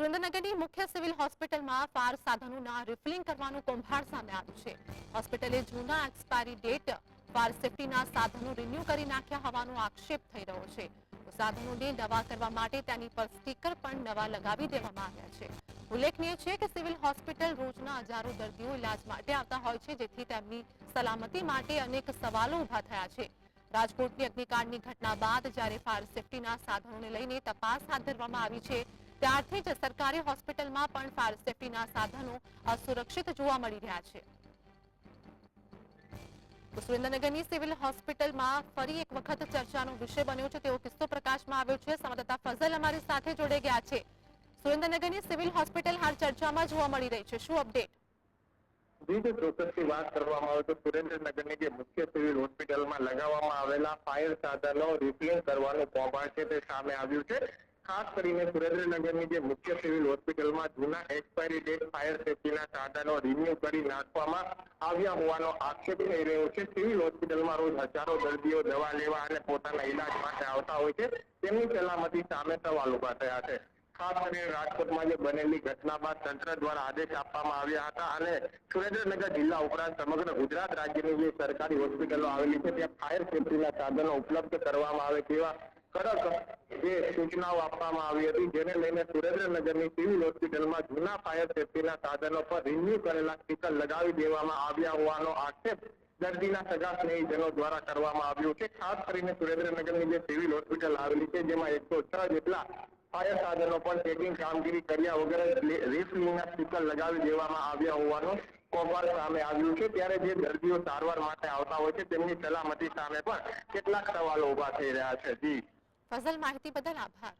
સુરેન્દ્રનગરની મુખ્ય સિવિલ હોસ્પિટલમાં ફાર સાધનોના રિફિલિંગ કરવાનું કૌભાંડ સામે આવ્યું છે હોસ્પિટલે જૂના એક્સપાયરી ડેટ ફાર સેફટીના સાધનો રિન્યુ કરી નાખ્યા હોવાનો આક્ષેપ થઈ રહ્યો છે સાધનોને નવા કરવા માટે તેની પર સ્ટીકર પણ નવા લગાવી દેવામાં આવ્યા છે ઉલ્લેખનીય છે કે સિવિલ હોસ્પિટલ રોજના હજારો દર્દીઓ ઇલાજ માટે આવતા હોય છે જેથી તેમની સલામતી માટે અનેક સવાલો ઉભા થયા છે રાજકોટની અગ્નિકાંડની ઘટના બાદ જ્યારે ફાયર સેફ્ટીના સાધનોને લઈને તપાસ હાથ ધરવામાં આવી છે ત્યારથી જ સરકારી હોસ્પિટલમાં પણ ફાયર સેફટીના સાધનો અસુરક્ષિત જોવા મળી રહ્યા છે સુરેન્દ્રનગરની સિવિલ હોસ્પિટલમાં ફરી એક વખત ચર્ચાનો વિષય બન્યો છે તેવો કિસ્સો પ્રકાશમાં આવ્યો છે સંવાદદાતા ફઝલ અમારી સાથે જોડાઈ ગયા છે સુરેન્દ્રનગરની સિવિલ હોસ્પિટલ હાલ ચર્ચામાં જોવા મળી રહી છે શું અપડેટ વિવિધ વાત કરવામાં આવે તો સુરેન્દ્રનગરની જે મુખ્ય સિવિલ હોસ્પિટલમાં લગાવવામાં આવેલા ફાયર સાધનો રિપેર કરવાનું કૌભાંડ છે તે સામે આવ્યું છે નાટ કરીને સુરેન્દ્રનગરની જે મુખ્ય સિવિલ હોસ્પિટલમાં જૂના એક્સપાયરી ડેટ ફાયર સેફટીના સાધનો રિન્યુ કરી નાખવામાં આવિયા મોવાનો આક્ષેપ થઈ રહ્યો છે કે એ હોસ્પિટલમાં રોજ હજારો દર્દીઓ દવા લેવા અને પોતાના इलाज માટે આવતા હોય છે તેમ છલામાંથી સામેતા વાળું પાઠયા છે ખાસ કરીને રાજપતમા જે બનેલી ઘટના બાદ તંત્ર દ્વારા આદેશ આપવામાં આવ્યા હતા અને સુરેન્દ્રનગર જિલ્લા ઉપરાંત સમગ્ર ગુજરાત રાજ્યની જે સરકારી હોસ્પિટલનો આવેલી છે ત્યાં ફાયર સેફટીના સાધનો ઉપલબ્ધ કરવામાં આવે તેવા કરક એ જે કિનાવા આપામાં આવી હતી જેને મેને સુરેન્દ્રનગરની સિવિલ હોસ્પિટલમાં જૂના ફાયર સેફટીના સાધનો પર રીન્યુ કરેલા ટિકર લગાવી દેવામાં આવ્યા હોવાનો આક્ષેપ દર્દીના સગા સ્નેહીજનો દ્વારા કરવામાં આવ્યો છે ખાસ કરીને સુરેન્દ્રનગરની જે સિવિલ હોસ્પિટલ આર તરીકે જેમાં 106 જેટલા ફાયર સાધનો પર સેફટી કામગીરી કર્યા વગેરે રીફ્રેશિંગ ટિકર લગાવી દેવામાં આવ્યા હોવાનો કોગાર સામે આવ્યો છે ત્યારે જે દર્દીઓ સારવાર માટે આવતા હોય છે તેમની સામે સામે પર કેટલા ખરાવાળો ઊભા થઈ રહ્યા છે જી ફઝલ માહિતી બદલ આભાર